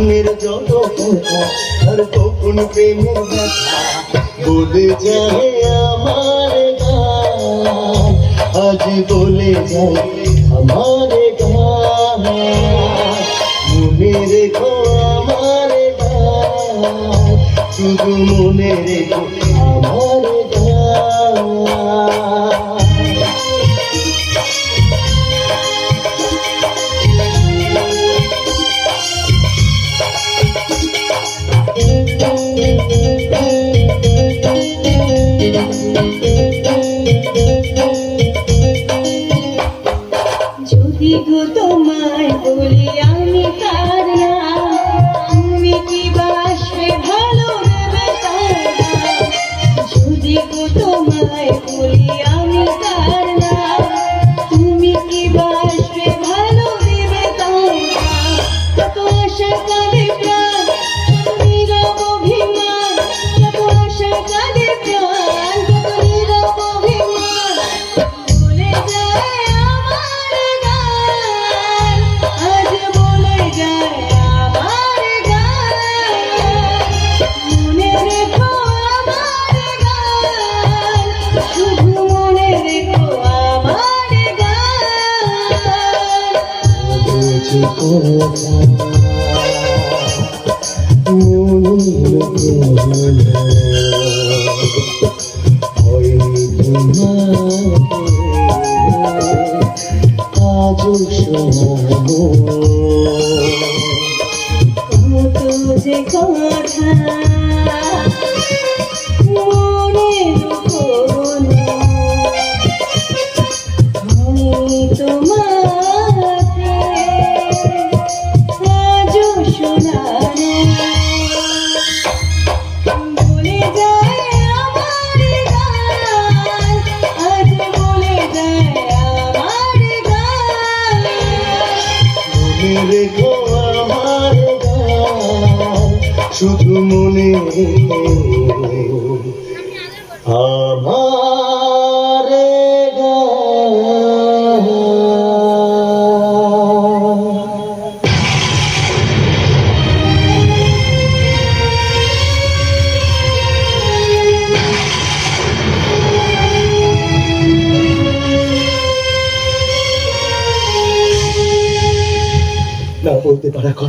নির্জন আর কখন প্রেমের কথা বলে যায় আমার গান। আজ বলে যায় আমার গান। মনে রেখো আমার গান, শুধু মনে রেখো কি তোমায় বলি আমি তার যে আজও শোনাবো তো যে কথা দেখো আমার শুধু মনে আমার বলতে পারা কথা।